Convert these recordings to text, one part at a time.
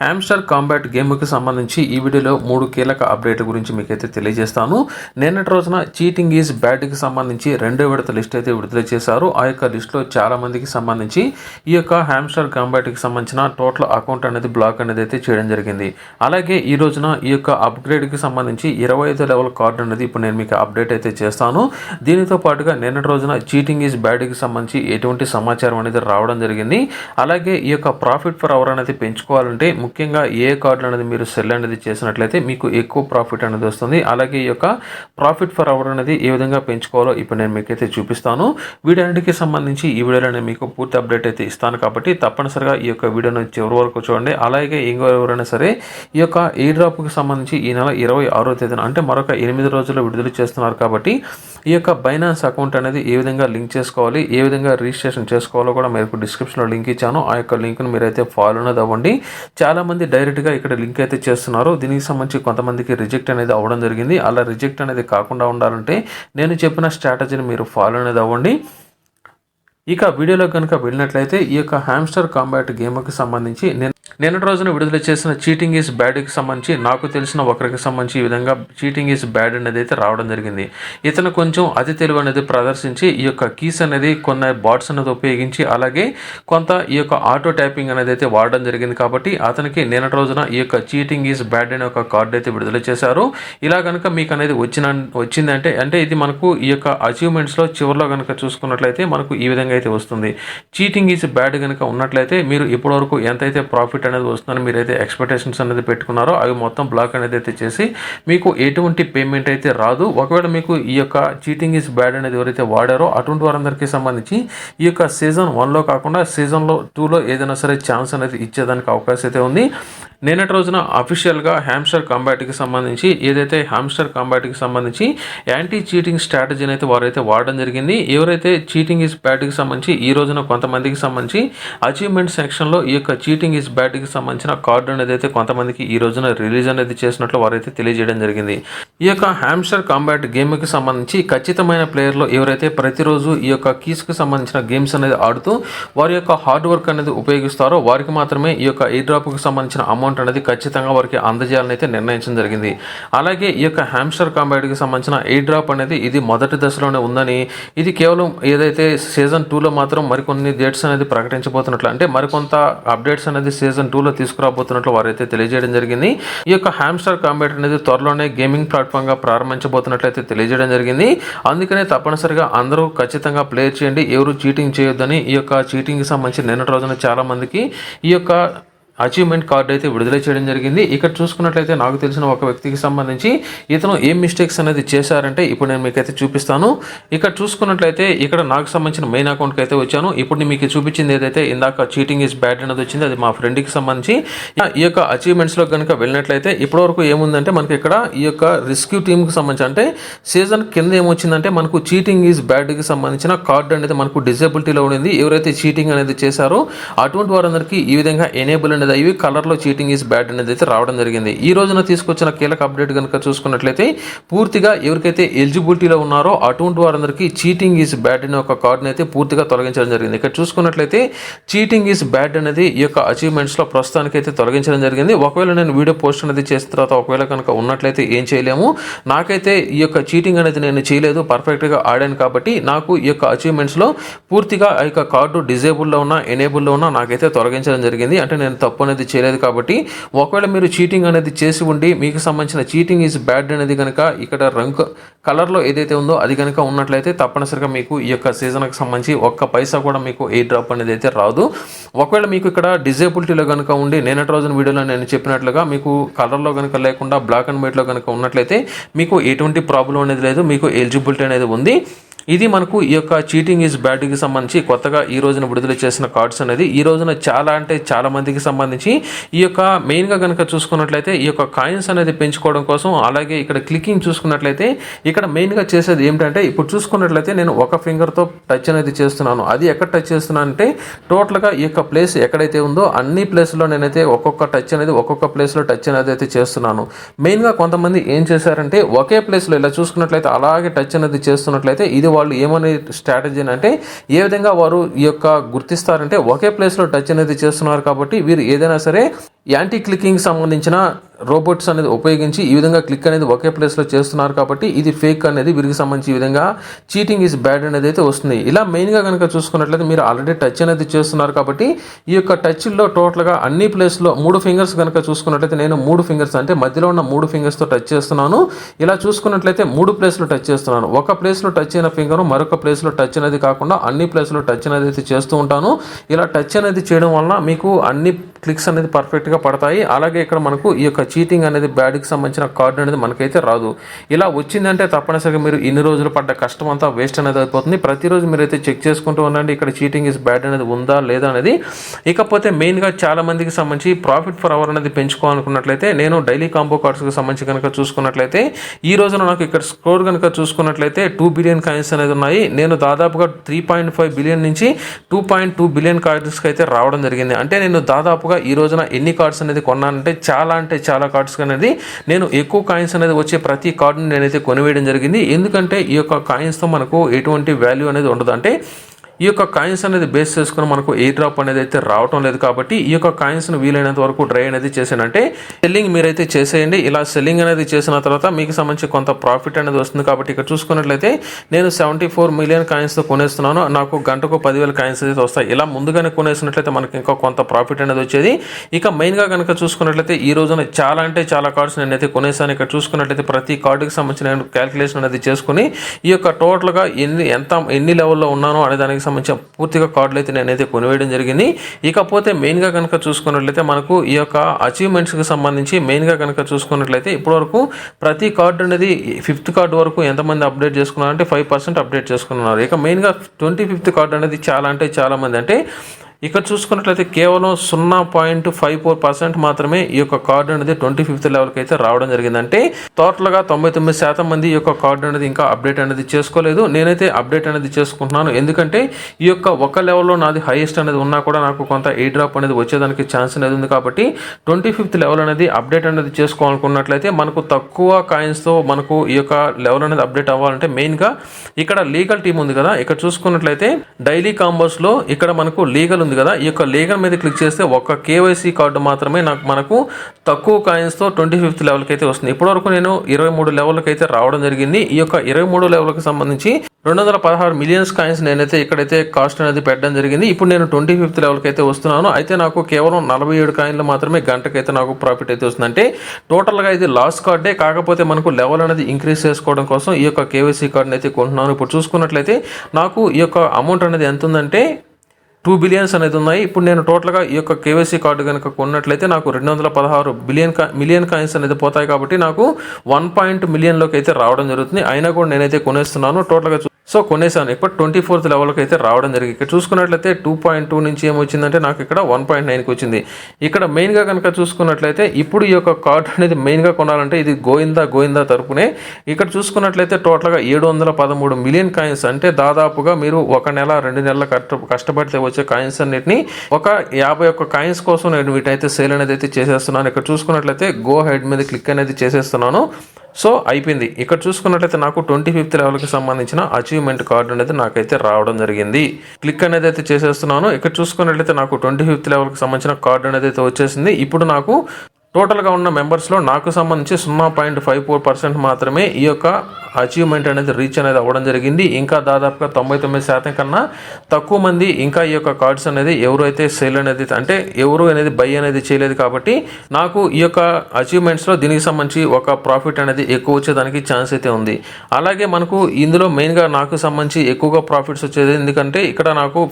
Hamster combat గేమ్కి సంబంధించి ఈ వీడియోలో మూడు కీలక అప్డేట్ గురించి మీకైతే తెలియజేస్తాను. నిన్నటి రోజున చీటింగ్ ఈజ్ బ్యాడ్కి సంబంధించి రెండో విడత లిస్ట్ అయితే విడుదల చేశారు. ఆ యొక్క లిస్ట్లో చాలా మందికి సంబంధించి ఈ యొక్క హ్యామ్స్టర్ కాంబాట్కి సంబంధించిన టోటల్ అకౌంట్ అనేది బ్లాక్ అనేది అయితే చేయడం జరిగింది. అలాగే ఈ రోజున ఈ యొక్క అప్గ్రేడ్కి సంబంధించి ఇరవై ఐదు లెవెల్ కార్డు అనేది ఇప్పుడు నేను మీకు అప్డేట్ అయితే చేస్తాను. దీనితో పాటుగా నిన్నటి రోజున చీటింగ్ ఈజ్ బ్యాట్కి సంబంధించి ఎటువంటి సమాచారం అనేది రావడం జరిగింది. అలాగే ఈ యొక్క ప్రాఫిట్ ఫర్ అవర్ అనేది పెంచుకోవాలంటే ముఖ్యంగా ఏ కార్డులు అనేది మీరు సెల్ అనేది చేసినట్లయితే మీకు ఎక్కువ ప్రాఫిట్ అనేది వస్తుంది. అలాగే ఈ యొక్క ప్రాఫిట్ ఫర్ అవర్ అనేది ఏ విధంగా పెంచుకోవాలో ఇప్పుడు నేను మీకైతే చూపిస్తాను. వీటన్నిటికి సంబంధించి ఈ వీడియోలో నేను మీకు పూర్తి అప్డేట్ అయితే ఇస్తాను కాబట్టి తప్పనిసరిగా ఈ యొక్క వీడియోను చివరి వరకు చూడండి. అలాగే ఇంకో ఎవరైనా సరే ఈ యొక్క ఈ డ్రాప్కి సంబంధించి ఈ నెల ఇరవై ఆరో తేదీన అంటే మరొక ఎనిమిది రోజుల్లో విడుదల చేస్తున్నారు కాబట్టి ఈ యొక్క బైనాన్స్ అకౌంట్ అనేది ఏ విధంగా లింక్ చేసుకోవాలి ఏ విధంగా రిజిస్ట్రేషన్ చేసుకోవాలో కూడా మీకు డిస్క్రిప్షన్లో లింక్ ఇచ్చాను. ఆ యొక్క లింక్ను మీరైతే ఫాలో అనేది అవ్వండి. చాలామంది డైరెక్ట్గా ఇక్కడ లింక్ అయితే చేస్తున్నారు. దీనికి సంబంధించి కొంతమందికి రిజెక్ట్ అనేది అవ్వడం జరిగింది. అలా రిజెక్ట్ అనేది కాకుండా ఉండాలంటే నేను చెప్పిన స్ట్రాటజీని మీరు ఫాలో అనేది అవ్వండి. ఇక వీడియోలో కనుక వెళ్ళినట్లయితే ఈ యొక్క హ్యామ్స్టర్ కాంబాట్ గేమ్కి సంబంధించి నేను నిన్నటి రోజున విడుదల చేసిన చీటింగ్ ఈజ్ బ్యాడ్కి సంబంధించి నాకు తెలిసిన ఒకరికి సంబంధించి ఈ విధంగా చీటింగ్ ఈజ్ బ్యాడ్ అనేది అయితే రావడం జరిగింది. ఇతను కొంచెం అతి తెలివి అనేది ప్రదర్శించి ఈ యొక్క కీస్ అనేది కొన్ని బాట్స్ అనేది ఉపయోగించి అలాగే కొంత ఈ యొక్క ఆటో ట్యాపింగ్ అనేది అయితే వాడడం జరిగింది కాబట్టి అతనికి నిన్నటి రోజున ఈ యొక్క చీటింగ్ ఈజ్ బ్యాడ్ అనే ఒక కార్డు అయితే విడుదల చేశారు. ఇలా కనుక మీకు అనేది వచ్చిన వచ్చిందంటే అంటే ఇది మనకు ఈ యొక్క అచీవ్మెంట్స్లో చివరిలో కనుక చూసుకున్నట్లయితే మనకు ఈ విధంగా అయితే వస్తుంది. చీటింగ్ ఈజ్ బ్యాడ్ కనుక ఉన్నట్లయితే మీరు ఇప్పటివరకు ఎంతైతే ప్రాఫిట్ అనేది వస్తుందని మీరైతే ఎక్స్పెక్టేషన్స్ అనేది పెట్టుకున్నారో అవి మొత్తం బ్లాక్ అనేది అయితే చేసి మీకు ఎటువంటి పేమెంట్ అయితే రాదు. ఒకవేళ మీకు ఈ యొక్క చీటింగ్ ఈజ్ బ్యాడ్ అనేది ఎవరైతే వాడారో అటువంటి వారందరికీ సంబంధించి ఈ యొక్క సీజన్ వన్లో కాకుండా సీజన్లో టూలో ఏదైనా సరే ఛాన్స్ అనేది ఇచ్చేదానికి అవకాశం అయితే ఉంది. నిన్నటి రోజున అఫీషియల్గా హ్యామ్స్టర్ కాంబాట్కి సంబంధించి ఏదైతే హ్యామ్స్టర్ కాంబాట్కి సంబంధించి యాంటీ చీటింగ్ స్ట్రాటజీని అయితే వారైతే వాడడం జరిగింది. ఎవరైతే చీటింగ్ ఈజ్ బ్యాట్కి సంబంధించి ఈ రోజున కొంతమందికి సంబంధించి అచీవ్మెంట్ సెక్షన్లో ఈ యొక్క చీటింగ్ ఈజ్ బ్యాట్కి సంబంధించిన కార్డు అనేది అయితే కొంతమందికి ఈ రోజున రిలీజ్ అనేది చేసినట్లు వారైతే తెలియజేయడం జరిగింది. ఈ యొక్క హ్యామ్స్టర్ కాంబాట్ గేమ్కి సంబంధించి ఖచ్చితమైన ప్లేయర్లో ఎవరైతే ప్రతిరోజు ఈ యొక్క కీస్కి సంబంధించిన గేమ్స్ అనేది ఆడుతూ వారి యొక్క హార్డ్ వర్క్ అనేది ఉపయోగిస్తారో వారికి మాత్రమే ఈ యొక్క ఈ డ్రాప్కి సంబంధించిన అమౌంట్ అనేది ఖచ్చితంగా వారికి అందజేయాలని అయితే నిర్ణయించడం జరిగింది. అలాగే ఈ యొక్క హ్యాంస్టర్ కాంబాట్కి సంబంధించిన ఎయిర్ డ్రాప్ అనేది ఇది మొదటి దశలోనే ఉందని ఇది కేవలం ఏదైతే సీజన్ టూలో మాత్రం మరికొన్ని డేట్స్ అనేది ప్రకటించబోతున్నట్లు అంటే మరికొంత అప్డేట్స్ అనేది సీజన్ టూలో తీసుకురాబోతున్నట్లు వారైతే తెలియజేయడం జరిగింది. ఈ యొక్క హ్యామ్స్టర్ కాంబాట్ అనేది త్వరలోనే గేమింగ్ ప్లాట్ఫామ్గా ప్రారంభించబోతున్నట్లయితే తెలియజేయడం జరిగింది. అందుకనే తప్పనిసరిగా అందరూ ఖచ్చితంగా ప్లే చేయండి ఎవరు చీటింగ్ చేయొద్దని ఈ యొక్క చీటింగ్కి సంబంధించి నిన్నటి రోజున చాలామందికి ఈ యొక్క అచీవ్మెంట్ కార్డు అయితే విడుదల చేయడం జరిగింది. ఇక్కడ చూసుకున్నట్లయితే నాకు తెలిసిన ఒక వ్యక్తికి సంబంధించి ఇతను ఏం మిస్టేక్స్ అనేది చేశారంటే ఇప్పుడు నేను మీకైతే చూపిస్తాను. ఇక్కడ చూసుకున్నట్లయితే ఇక్కడ నాకు సంబంధించిన మెయిన్ అకౌంట్కి అయితే వచ్చాను. ఇప్పుడు నేను మీకు చూపించింది ఏదైతే ఇందాక చీటింగ్ ఇస్ బ్యాడ్ అనేది వచ్చింది అది మా ఫ్రెండ్కి సంబంధించి. ఈ యొక్క అచీవ్మెంట్స్లో కనుక వెళ్ళినట్లయితే ఇప్పటివరకు ఏముందంటే మనకి ఇక్కడ ఈ యొక్క రెస్క్యూ టీమ్కి సంబంధించి అంటే సీజన్ కింద ఏమొచ్చిందంటే మనకు చీటింగ్ ఈజ్ బ్యాడ్కి సంబంధించిన కార్డు అనేది మనకు డిజబిలిటీలో ఉండింది. ఎవరైతే చీటింగ్ అనేది చేశారో అటువంటి వారందరికీ ఈ విధంగా ఎనేబుల్ అనేది అయ్యి కలర్లో చీటింగ్ ఈజ్ బ్యాడ్ అనేది అయితే రావడం జరిగింది. ఈ రోజున తీసుకొచ్చిన కీలక అప్డేట్ కనుక చూసుకున్నట్లయితే పూర్తిగా ఎవరికైతే ఎలిజిబిలిటీలో ఉన్నారో అటువంటి వారందరికీ చీటింగ్ ఈజ్ బ్యాడ్ అనే ఒక కార్డుని అయితే పూర్తిగా తొలగించడం జరిగింది. ఇక్కడ చూసుకున్నట్లయితే చీటింగ్ ఈజ్ బ్యాడ్ అనేది ఈ యొక్క అచీవ్మెంట్స్లో ప్రస్తుతానికి అయితే తొలగించడం జరిగింది. ఒకవేళ నేను వీడియో పోస్ట్ అనేది చేసిన తర్వాత ఒకవేళ కనుక ఉన్నట్లయితే ఏం చేయలేము. నాకైతే ఈ యొక్క చీటింగ్ అనేది నేను చేయలేదు పర్ఫెక్ట్గా ఆడాను కాబట్టి నాకు ఈ యొక్క అచీవ్మెంట్స్లో పూర్తిగా ఆ యొక్క కార్డు డిజేబుల్లో ఉన్న ఎనేబుల్లో ఉన్న నాకైతే తొలగించడం జరిగింది. అంటే నేను తప్పు తప్పు అనేది చేయలేదు కాబట్టి ఒకవేళ మీరు చీటింగ్ అనేది చేసి ఉండి మీకు సంబంధించిన చీటింగ్ ఈజ్ బ్యాడ్ అనేది కనుక ఇక్కడ రంగు కలర్లో ఏదైతే ఉందో అది కనుక ఉన్నట్లయితే తప్పనిసరిగా మీకు ఈ యొక్క సీజన్కి సంబంధించి ఒక్క పైసా కూడా మీకు ఏ డ్రాప్ అనేది అయితే రాదు. ఒకవేళ మీకు ఇక్కడ డిజేబిలిటీలో కనుక ఉండి నేనటి రోజున వీడియోలో నేను చెప్పినట్లుగా మీకు కలర్లో కనుక లేకుండా బ్లాక్ అండ్ వైట్లో కనుక ఉన్నట్లయితే మీకు ఎటువంటి ప్రాబ్లం అనేది లేదు మీకు ఎలిజిబిలిటీ అనేది ఉంది. ఇది మనకు ఈ యొక్క చీటింగ్ ఈజ్ బ్యాడ్కి సంబంధించి కొత్తగా ఈ రోజున విడుదల చేసిన కార్డ్స్ అనేది. ఈ రోజున చాలా అంటే చాలా మందికి సంబంధించి ఈ యొక్క మెయిన్గా కనుక చూసుకున్నట్లయితే ఈ యొక్క కాయిన్స్ అనేది పెంచుకోవడం కోసం అలాగే ఇక్కడ క్లికింగ్ చూసుకున్నట్లయితే ఇక్కడ మెయిన్గా చేసేది ఏమిటంటే ఇప్పుడు చూసుకున్నట్లయితే నేను ఒక ఫింగర్తో టచ్ అనేది చేస్తున్నాను. అది ఎక్కడ టచ్ చేస్తున్నాను అంటే టోటల్గా ఈ యొక్క ప్లేస్ ఎక్కడైతే ఉందో అన్ని ప్లేస్లో నేనైతే ఒక్కొక్క టచ్ అనేది ఒక్కొక్క ప్లేస్లో టచ్ అనేది అయితే చేస్తున్నాను. మెయిన్గా కొంతమంది ఏం చేశారంటే ఒకే ప్లేస్లో ఇలా చూసుకున్నట్లయితే అలాగే టచ్ అనేది చేస్తున్నట్లయితే ఇది వాళ్ళు ఏమనే స్ట్రాటజీ అంటే ఏ విధంగా వారు ఈ యొక్క గుర్తిస్తారంటే ఒకే ప్లేస్లో టచ్ అనేది చేస్తున్నారు కాబట్టి వీరు ఏదైనా సరే యాంటీ క్లికింగ్ సంబంధించిన రోబోట్స్ అనేది ఉపయోగించి ఈ విధంగా క్లిక్ అనేది ఒకే ప్లేస్లో చేస్తున్నారు కాబట్టి ఇది ఫేక్ అనేది వీరికి సంబంధించి ఈ విధంగా చీటింగ్ ఈజ్ బ్యాడ్ అనేది అయితే వస్తుంది. ఇలా మెయిన్గా కనుక చూసుకున్నట్లయితే మీరు ఆల్రెడీ టచ్ అనేది చేస్తున్నారు కాబట్టి ఈ యొక్క టచ్లో టోటల్గా అన్ని ప్లేస్లో మూడు ఫింగర్స్ కనుక చూసుకున్నట్లయితే నేను మూడు ఫింగర్స్ అంటే మధ్యలో ఉన్న మూడు ఫింగర్స్తో టచ్ చేస్తున్నాను. ఇలా చూసుకున్నట్లయితే మూడు ప్లేస్లో టచ్ చేస్తున్నాను. ఒక ప్లేస్లో టచ్ అయిన ఫింగర్ మరొక ప్లేస్లో టచ్ అనేది కాకుండా అన్ని ప్లేస్లో టచ్ అనేది అయితే చేస్తూ ఉంటాను. ఇలా టచ్ అనేది చేయడం వలన మీకు అన్ని క్లిక్స్ అనేది పర్ఫెక్ట్గా పడతాయి. అలాగే ఇక్కడ మనకు ఈ యొక్క చీటింగ్ అనేది బ్యాడ్కి సంబంధించిన కార్డు అనేది మనకైతే రాదు. ఇలా వచ్చిందంటే తప్పనిసరిగా మీరు ఇన్ని రోజులు పడ్డ కష్టం అంతా వేస్ట్ అనేది అయిపోతుంది. ప్రతిరోజు మీరైతే చెక్ చేసుకుంటూ ఉండండి ఇక్కడ చీటింగ్ ఇస్ బ్యాడ్ అనేది ఉందా లేదా అనేది. ఇకపోతే మెయిన్గా చాలా మందికి సంబంధించి ప్రాఫిట్ ఫర్ అవర్ అనేది పెంచుకోవాలనుకున్నట్లయితే నేను డైలీ కాంబో కార్డ్స్కి సంబంధించి కనుక చూసుకున్నట్లయితే ఈ రోజున నాకు ఇక్కడ స్కోర్ కనుక చూసుకున్నట్లయితే టూ బిలియన్ కాయిన్స్ అనేది ఉన్నాయి. నేను దాదాపుగా త్రీ పాయింట్ ఫైవ్ బిలియన్ నుంచి టూ పాయింట్ టూ బిలియన్ కాయిన్స్కి అయితే రావడం జరిగింది. అంటే నేను దాదాపుగా ఈ రోజున ఎన్ని కార్డ్స్ కార్డ్స్ అనేది కొన్నానంటే చాలా అంటే చాలా కార్డ్స్ అనేది నేను ఎక్కువ కాయిన్స్ అనేది వచ్చే ప్రతి కార్డుని నేనైతే కొనివేయడం జరిగింది. ఎందుకంటే ఈ యొక్క కాయిన్స్తో మనకు ఎటువంటి వాల్యూ అనేది ఉండదు. అంటే ఈ యొక్క కాయిన్స్ అనేది బేస్ చేసుకుని మనకు ఎయిర్ డ్రాప్ అనేది అయితే రావటం లేదు కాబట్టి ఈ యొక్క కాయిన్స్ను వీలైనంత వరకు డ్రై అనేది చేసానంటే సెల్లింగ్ మీరైతే చేసేయండి. ఇలా సెల్లింగ్ అనేది చేసిన తర్వాత మీకు సంబంధించి కొంత ప్రాఫిట్ అనేది వస్తుంది కాబట్టి ఇక్కడ చూసుకున్నట్లయితే నేను సెవెంటీ ఫోర్ మిలియన్ కాయిన్స్తో కొనేస్తున్నాను. నాకు గంటకు పదివేల కాయిన్స్ అయితే వస్తాయి. ఇలా ముందుగానే కొనేసినట్లయితే మనకి ఇంకా కొంత ప్రాఫిట్ అనేది వచ్చేది. ఇక మెయిన్గా కనుక చూసుకున్నట్లయితే ఈ రోజున చాలా అంటే చాలా కార్డ్స్ నేనైతే కొనేసాను. ఇక్కడ చూసుకున్నట్లయితే ప్రతి కార్డుకి సంబంధించిన క్యాలిక్యులేషన్ అనేది చేసుకుని ఈ యొక్క టోటల్గా ఎన్ని ఎంత ఎన్ని లెవెల్లో ఉన్నానో అనే దానికి సంబంధించిన పూర్తిగా కార్డులు అయితే నేనైతే కొనివేయడం జరిగింది. ఇకపోతే మెయిన్గా కనుక చూసుకున్నట్లయితే మనకు ఈ యొక్క అచీవ్మెంట్స్కి సంబంధించి మెయిన్గా కనుక చూసుకున్నట్లయితే ఇప్పటివరకు ప్రతి కార్డు అనేది ఫిఫ్త్ కార్డు వరకు ఎంతమంది అప్డేట్ చేసుకున్నారు అంటే ఫైవ్ పర్సెంట్ అప్డేట్ చేసుకున్నారు. ఇక మెయిన్గా ట్వంటీ ఫిఫ్త్ కార్డు అనేది చాలా అంటే చాలా మంది. అంటే ఇక్కడ చూసుకున్నట్లయితే కేవలం సున్నా పాయింట్ ఫైవ్ ఫోర్ పర్సెంట్ మాత్రమే ఈ యొక్క కార్డు అనేది ట్వంటీ ఫిఫ్త్ లెవెల్కి అయితే రావడం జరిగింది అంటే టోటల్గా తొంభై తొమ్మిది శాతం మంది ఈ యొక్క కార్డు అనేది ఇంకా అప్డేట్ అనేది చేసుకోలేదు. నేనైతే అప్డేట్ అనేది చేసుకుంటున్నాను. ఎందుకంటే ఈ యొక్క ఒక లెవెల్లో నాది హైయెస్ట్ అనేది ఉన్నా కూడా నాకు కొంత ఏ డ్రాప్ అనేది వచ్చేదానికి ఛాన్స్ అనేది ఉంది కాబట్టి ట్వంటీ ఫిఫ్త్ లెవెల్ అనేది అప్డేట్ అనేది చేసుకోవాలనుకున్నట్లయితే మనకు తక్కువ కాయిన్స్తో మనకు ఈ యొక్క లెవెల్ అనేది అప్డేట్ అవ్వాలంటే మెయిన్గా ఇక్కడ లీగల్ టీం ఉంది కదా. ఇక్కడ చూసుకున్నట్లయితే డైలీ కాంబోస్లో ఇక్కడ మనకు లీగల్ ఉంది కదా? ఈ యొక్క లీగల్ మీద క్లిక్ చేస్తే ఒక కేవైసీ కార్డు మాత్రమే నాకు మనకు తక్కువ కాయిన్స్తో ట్వంటీ ఫిఫ్త్ లెవెల్కి అయితే వస్తుంది. ఇప్పటివరకు నేను ఇరవై మూడు లెవెల్కి అయితే రావడం జరిగింది. ఈ యొక్క ఇరవై మూడు లెవెల్కి సంబంధించి రెండు వందల పదహారు మిలియన్స్ కాయిన్స్ నేనైతే ఇక్కడైతే కాస్ట్ అనేది పెట్టడం జరిగింది. ఇప్పుడు నేను ట్వంటీ ఫిఫ్త్ లెవెల్కి అయితే వస్తున్నాను. అయితే నాకు కేవలం నలభై ఏడు కాయిన్లు మాత్రమే గంటకైతే నాకు ప్రాఫిట్ అయితే వస్తుంది. అంటే టోటల్గా ఇది లాస్ట్ కార్డే. కాకపోతే మనకు లెవెల్ అనేది ఇంక్రీజ్ చేసుకోవడం కోసం ఈ యొక్క కేవైసీ కార్డుని అయితే కొంటున్నాను. ఇప్పుడు చూసుకున్నట్లయితే నాకు ఈ యొక్క అమౌంట్ అనేది ఎంత ఉందంటే టూ బిలియన్స్ అనేది ఉన్నాయి. ఇప్పుడు నేను టోటల్గా ఈ యొక్క కేవైసీ కార్డు కనుక కొన్నట్లయితే నాకు రెండు వందల పదహారు బిలియన్ కా మిలియన్ కాయిన్స్ అనేది పోతాయి కాబట్టి నాకు వన్ పాయింట్ మిలియన్లోకి అయితే రావడం జరుగుతుంది. అయినా కూడా నేనైతే కొనేస్తున్నాను. టోటల్గా చూ- సో కొనేసాను ఇప్పుడు ట్వంటీ ఫోర్త్ లెవెల్కి అయితే రావడం జరిగింది. ఇక్కడ చూసుకున్నట్లయితే టూ పాయింట్ టూ నుంచి ఏమొచ్చిందంటే నాకు ఇక్కడ వన్ పాయింట్ నైన్కి వచ్చింది. ఇక్కడ మెయిన్గా కనుక చూసుకున్నట్లయితే ఇప్పుడు ఈ యొక్క కార్డ్ అనేది మెయిన్గా కొనాలంటే ఇది గోయిందా గోయిందా తరపునే. ఇక్కడ చూసుకున్నట్లయితే టోటల్గా ఏడు వందల పదమూడు మిలియన్ కాయిన్స్. అంటే దాదాపుగా మీరు ఒక నెల రెండు నెలల కష్ట కష్టపడితే వచ్చే కాయిన్స్ అన్నిటిని ఒక యాభై ఒక్క కాయిన్స్ కోసం నేను వీటైతే సేల్ అనేది అయితే చేసేస్తున్నాను. ఇక్కడ చూసుకున్నట్లయితే గో హెడ్ మీద క్లిక్ అనేది చేసేస్తున్నాను. సో అయిపోయింది. ఇక్కడ చూసుకున్నట్లయితే నాకు ట్వంటీ ఫిఫ్త్ లెవెల్కి సంబంధించిన అచీవ్మెంట్ కార్డు అనేది నాకైతే రావడం జరిగింది. క్లిక్ అనేది అయితే చేసేస్తున్నాను. ఇక్కడ చూసుకున్నట్లయితే నాకు ట్వంటీ ఫిఫ్త్ లెవెల్కి సంబంధించిన కార్డు అనేది అయితే వచ్చేసింది. ఇప్పుడు నాకు టోటల్గా ఉన్న మెంబర్స్లో నాకు సంబంధించి సున్నా పాయింట్ ఫైవ్ ఫోర్ పర్సెంట్ మాత్రమే ఈ యొక్క అచీవ్మెంట్ అనేది రీచ్ అనేది అవ్వడం జరిగింది. ఇంకా దాదాపుగా తొంభై తొమ్మిది శాతం కన్నా తక్కువ మంది ఇంకా ఈ యొక్క కార్డ్స్ అనేది ఎవరైతే సేల్ అనేది అంటే ఎవరు అనేది బై అనేది చేయలేదు కాబట్టి నాకు ఈ యొక్క అచీవ్మెంట్స్లో దీనికి సంబంధించి ఒక ప్రాఫిట్ అనేది ఎక్కువ వచ్చేదానికి ఛాన్స్ అయితే ఉంది. అలాగే మనకు ఇందులో మెయిన్గా నాకు సంబంధించి ఎక్కువగా ప్రాఫిట్స్ వచ్చేది ఎందుకంటే ఇక్కడ నాకు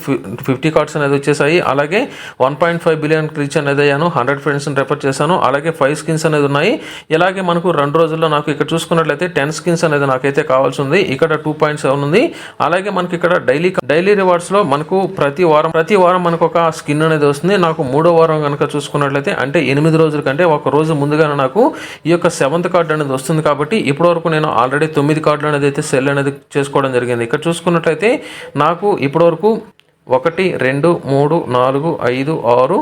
ఫిఫ్టీ కార్డ్స్ అనేది వచ్చేసాయి. అలాగే one point five billion reach అనేది అయ్యాను. హండ్రెడ్ ఫ్రెండ్స్ని రెఫర్ చేశాను. అలాగే ఫైవ్ స్కిన్స్ అనేది ఉన్నాయి. ఇలాగే మనకు రెండు రోజుల్లో నాకు ఇక్కడ చూసుకున్నట్లయితే టెన్ స్కిన్స్ అనేది నాకైతే కావాల్సి ఉంది ఇక్కడ టూ పాయింట్ సెవెన్ ఉంది. అలాగే మనకి ఇక్కడ డైలీ డైలీ రివార్డ్స్లో మనకు ప్రతి వారం ప్రతి వారం మనకు ఒక స్కిన్ అనేది వస్తుంది. నాకు మూడో వారం కనుక చూసుకున్నట్లయితే అంటే ఎనిమిది రోజుల కంటే ఒక రోజు ముందుగానే నాకు ఈ యొక్క సెవెంత్ కార్డు అనేది వస్తుంది కాబట్టి ఇప్పటివరకు నేను ఆల్రెడీ తొమ్మిది కార్డులు అనేది అయితే సెల్ అనేది చేసుకోవడం జరిగింది. ఇక్కడ చూసుకున్నట్లయితే నాకు ఇప్పటివరకు ఒకటి రెండు మూడు నాలుగు ఐదు ఆరు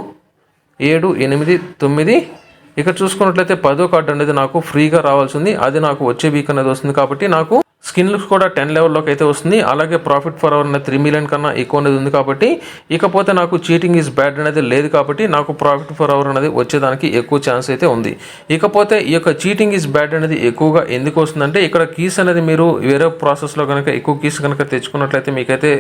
ఏడు ఎనిమిది తొమ్మిది ఇక్కడ చూసుకున్నట్లయితే పదో కార్డు అనేది నాకు ఫ్రీగా రావాల్సి ఉంది అది నాకు వచ్చే వీక్ అనేది వస్తుంది కాబట్టి నాకు స్కిన్లకు కూడా టెన్ లెవెల్లోకి అయితే వస్తుంది. అలాగే ప్రాఫిట్ ఫర్ అవర్ అనేది త్రీ మిలియన్ కన్నా ఎక్కువ అనేది ఉంది కాబట్టి ఇకపోతే నాకు చీటింగ్ ఈజ్ బ్యాడ్ అనేది లేదు కాబట్టి నాకు ప్రాఫిట్ ఫర్ అవర్ అనేది వచ్చేదానికి ఎక్కువ ఛాన్స్ అయితే ఉంది. ఇకపోతే ఈ యొక్క చీటింగ్ ఈజ్ బ్యాడ్ అనేది ఎక్కువగా ఎందుకు వస్తుందంటే ఇక్కడ కీస్ అనేది మీరు వేరే ప్రాసెస్లో కనుక ఎక్కువ కీస్ కనుక తెచ్చుకున్నట్లయితే మీకైతే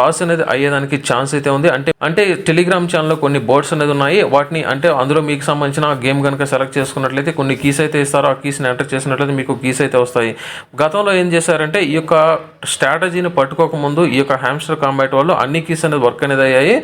లాస్ అనేది అయ్యేదానికి ఛాన్స్ అయితే ఉంది. అంటే అంటే టెలిగ్రామ్ ఛానల్లో కొన్ని బోర్డ్స్ అనేది ఉన్నాయి. వాటిని అంటే అందులో మీకు సంబంధించిన గేమ్ కనుక సెలెక్ట్ చేసుకున్నట్లయితే కొన్ని కీస్ అయితే ఇస్తారో. ఆ కీస్ని ఎంటర్ చేసినట్లయితే మీకు కీస్ అయితే వస్తాయి. గతంలో ఏం చేశారంటే ఈ యొక్క స్ట్రాటజీని పట్టుకోకముందు ఈ యొక్క హ్యామ్స్టర్ కాంబాట్ వాళ్ళు అన్ని కీస్ అనేది వర్క్ అనేది అయ్యాయి.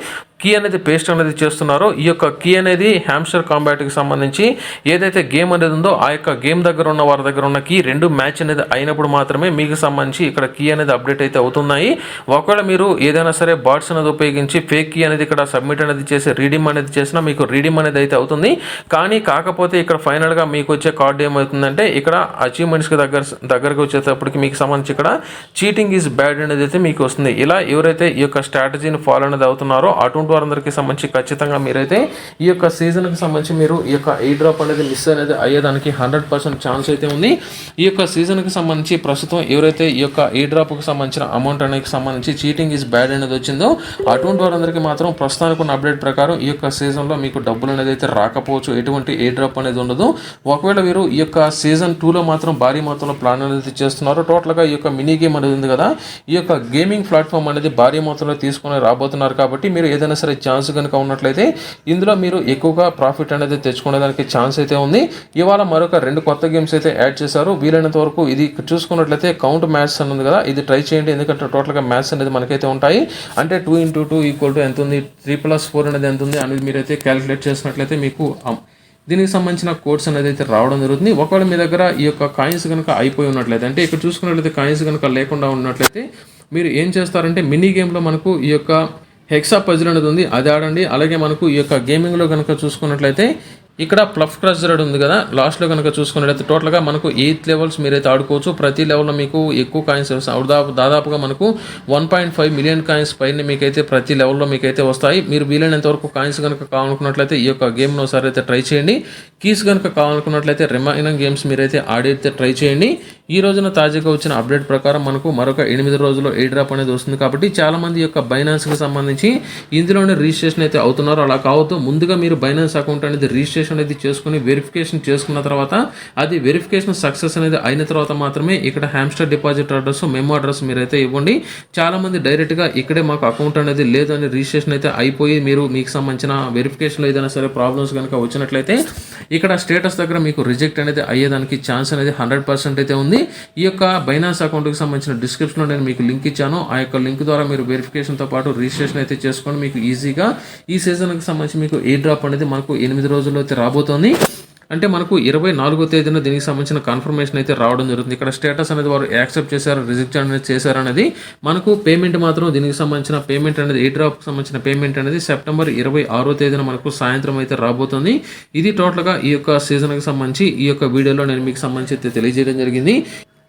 కీ అనేది పేస్ట్ అనేది చేస్తున్నారో ఈ యొక్క కీ అనేది హ్యామ్స్టర్ కాంబాట్కి సంబంధించి ఏదైతే గేమ్ అనేది ఉందో ఆ యొక్క గేమ్ దగ్గర ఉన్న వారి దగ్గర ఉన్న కీ రెండు మ్యాచ్ అనేది అయినప్పుడు మాత్రమే మీకు సంబంధించి ఇక్కడ కీ అనేది అప్డేట్ అయితే అవుతున్నాయి. ఒకవేళ మీరు ఏదైనా సరే బాట్స్ అనేది ఉపయోగించి ఫేక్ కీ అనేది ఇక్కడ సబ్మిట్ అనేది చేసి రీడింగ్ అనేది చేసినా మీకు రీడింగ్ అనేది అయితే అవుతుంది. కానీ కాకపోతే ఇక్కడ ఫైనల్గా మీకు వచ్చే కార్డు ఏమవుతుందంటే ఇక్కడ అచీవ్మెంట్స్కి దగ్గర దగ్గరకు వచ్చేటప్పటికి మీకు సంబంధించి ఇక్కడ చీటింగ్ ఈజ్ బ్యాడ్ అనేది అయితే మీకు వస్తుంది. ఇలా ఎవరైతే ఈ యొక్క స్ట్రాటజీని ఫాలో అనేది అవుతున్నారో అటువంటి వారందరికీ సంబంధించి ఖచ్చితంగా మీరైతే ఈ యొక్క సీజన్కి సంబంధించి మీరు ఈ యొక్క ఈ డ్రాప్ అనేది మిస్ అనేది అయ్యేదానికి హండ్రెడ్ పర్సెంట్ ఛాన్స్ అయితే ఉంది. ఈ యొక్క సీజన్కి సంబంధించి ప్రస్తుతం ఎవరైతే ఈ యొక్క ఈ డ్రాప్కి సంబంధించిన అమౌంట్ అనేది సంబంధించి చీటింగ్ ఈజ్ బ్యాడ్ అనేది వచ్చిందో అటువంటి వారందరికీ మాత్రం ప్రస్తుతానికి ఉన్న అప్డేట్ ప్రకారం ఈ యొక్క సీజన్లో మీకు డబ్బులు అనేది అయితే రాకపోవచ్చు. ఎటువంటి ఏ డ్రాప్ అనేది ఉండదు. ఒకవేళ మీరు ఈ యొక్క సీజన్ టూలో మాత్రం భారీ మొత్తంలో ప్లాన్ అనేది చేస్తున్నారు టోటల్గా ఈ యొక్క మినీ గేమ్ అనేది ఉంది కదా ఈ యొక్క గేమింగ్ ప్లాట్ఫామ్ అనేది భారీ మొత్తంలో తీసుకొని రాబోతున్నారు కాబట్టి మీరు ఏదైనా సరే ఛాన్స్ కనుక ఉన్నట్లయితే ఇందులో మీరు ఎక్కువగా ప్రాఫిట్ అనేది తెచ్చుకునేదానికి ఛాన్స్ అయితే ఉంది. ఇవాళ మరొక రెండు కొత్త గేమ్స్ అయితే యాడ్ చేశారు. వీలైనంత వరకు ఇది చూసుకున్నట్లయితే కౌంట్ మ్యాథ్స్ అని ఉంది కదా ఇది ట్రై చేయండి. ఎందుకంటే టోటల్గా మ్యాథ్స్ అనేది మనకైతే ఉంటాయి. అంటే two into two equal to ఎంత ఉంది? త్రీ ప్లస్ ఫోర్ అనేది ఎంత ఉంది? అనేది మీరైతే క్యాలిక్యులేట్ చేసినట్లయితే మీకు దీనికి సంబంధించిన కోడ్స్ అనేది అయితే రావడం జరుగుతుంది. ఒకవేళ మీ దగ్గర ఈ యొక్క కాయిన్స్ కనుక అయిపోయి ఉన్నట్లయితే అంటే ఇక్కడ చూసుకున్నట్లయితే కాయిన్స్ కనుక లేకుండా ఉన్నట్లయితే మీరు ఏం చేస్తారంటే మినీ గేమ్లో మనకు ఈ యొక్క హెక్సా పజిల్ అనేది ఉంది. అది ఆడండి. అలాగే మనకు ఈ యొక్క గేమింగ్లో కనుక చూసుకున్నట్లయితే ఇక్కడ ప్లఫ్ క్రజర్డ్ ఉంది కదా. లాస్ట్లో కనుక చూసుకున్నట్లయితే టోటల్గా మనకు ఎయిత్ లెవెల్స్ మీరైతే ఆడుకోవచ్చు. ప్రతి లెవెల్లో మీకు ఎక్కువ కాయిన్స్ వస్తాయి. దాదాపు దాదాపుగా మనకు one point five million coins పైన మీకైతే ప్రతి లెవెల్లో మీకైతే వస్తాయి. మీరు వీలైనంత వరకు కాయిన్స్ కనుక కావాలనుకున్నట్లయితే ఈ యొక్క గేమ్ను ఒకసారి అయితే ట్రై చేయండి. కీస్ కనుక కావాలనుకున్నట్లయితే రిమైనింగ్ గేమ్స్ మీరైతే ఆడైతే ట్రై చేయండి. ఈ రోజున తాజాగా వచ్చిన అప్డేట్ ప్రకారం మనకు మరొక ఎనిమిది రోజుల్లో ఎయిడ్రాప్ డ్రాప్ అనేది వస్తుంది కాబట్టి చాలా మంది యొక్క బైనాన్స్కి సంబంధించి ఇందులోనే రిజిస్ట్రేషన్ అయితే అవుతున్నారు. అలా కావద్దు. ముందుగా మీరు బైనాన్స్ అకౌంట్ అనేది రిజిస్ట్రేషన్ అనేది చేసుకుని వెరిఫికేషన్ చేసుకున్న తర్వాత అది వెరిఫికేషన్ సక్సెస్ అనేది అయిన తర్వాత మాత్రమే ఇక్కడ Hamster deposit address memo address మీరైతే ఇవ్వండి. చాలా మంది డైరెక్ట్గా ఇక్కడే మాకు అకౌంట్ అనేది లేదు అని రిజిస్ట్రేషన్ అయితే అయిపోయి మీరు మీకు సంబంధించిన వెరిఫికేషన్లో ఏదైనా సరే ప్రాబ్లమ్స్ కనుక వచ్చినట్లయితే ఇక్కడ స్టేటస్ దగ్గర మీకు రిజెక్ట్ అనేది అయ్యేదానికి ఛాన్స్ అనేది హండ్రెడ్ పర్సెంట్ అయితే ఉంది. ఈ యొక్క బైనాన్స్ అకౌంట్కి సంబంధించిన డిస్క్రిప్షన్లో నేను మీకు లింక్ ఇచ్చాను. ఆ యొక్క లింక్ ద్వారా మీరు వెరిఫికేషన్తో పాటు రిజిస్ట్రేషన్ అయితే చేసుకొని మీకు ఈజీగా ఈ సీజన్కి సంబంధించి మీకు ఏ డ్రాప్ అనేది మనకు ఎనిమిది రోజుల్లో రాబోతోంది. అంటే మనకు ఇరవై నాలుగో తేదీన దీనికి సంబంధించిన కన్ఫర్మేషన్ అయితే రావడం జరుగుతుంది. ఇక్కడ స్టేటస్ అనేది వారు యాక్సెప్ట్ చేశారు రిజెక్ట్ అనేది చేశారు అనేది మనకు పేమెంట్ మాత్రం దీనికి సంబంధించిన పేమెంట్ అనేది ఏ డ్రాప్కి సంబంధించిన పేమెంట్ అనేది సెప్టెంబర్ ఇరవై ఆరో తేదీన మనకు సాయంత్రం అయితే రాబోతుంది. ఇది టోటల్గా ఈ యొక్క సీజన్కి సంబంధించి ఈ యొక్క వీడియోలో నేను మీకు సంబంధించి అయితే తెలియజేయడం జరిగింది.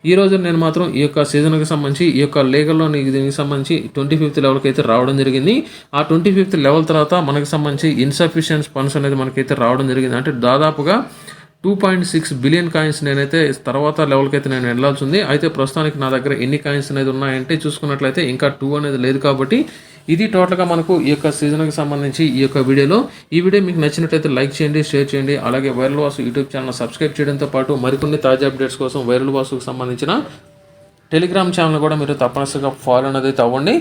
ఈ రోజు నేను మాత్రం ఈ యొక్క సీజన్కి సంబంధించి ఈ యొక్క లీగల్లో దీనికి సంబంధించి ట్వంటీ ఫిఫ్త్ లెవెల్కి అయితే రావడం జరిగింది. ఆ ట్వంటీ ఫిఫ్త్ లెవెల్ తర్వాత మనకు సంబంధించి ఇన్సఫిషియన్స్ ఫండ్స్ అనేది మనకైతే రావడం జరిగింది. అంటే దాదాపుగా two point six billion coins నేనైతే తర్వాత లెవెల్కి అయితే నేను వెళ్ళాల్సి ఉంది. అయితే ప్రస్తుతానికి నా దగ్గర ఎన్ని కాయిన్స్ అనేది ఉన్నాయంటే చూసుకున్నట్లయితే ఇంకా టూ అనేది లేదు కాబట్టి ఇది టోటల్గా మనకు ఈ యొక్క సీజన్కి సంబంధించి ఈ యొక్క వీడియోలో. ఈ వీడియో మీకు నచ్చినట్లయితే లైక్ చేయండి షేర్ చేయండి. అలాగే viral Vasu YouTube channel subscribe చేయడంతో పాటు మరికొన్ని తాజా అప్డేట్స్ కోసం వైరల్ వాసుకు సంబంధించిన టెలిగ్రామ్ ఛానల్ కూడా మీరు తప్పనిసరిగా ఫాలో అనేది అవ్వండి.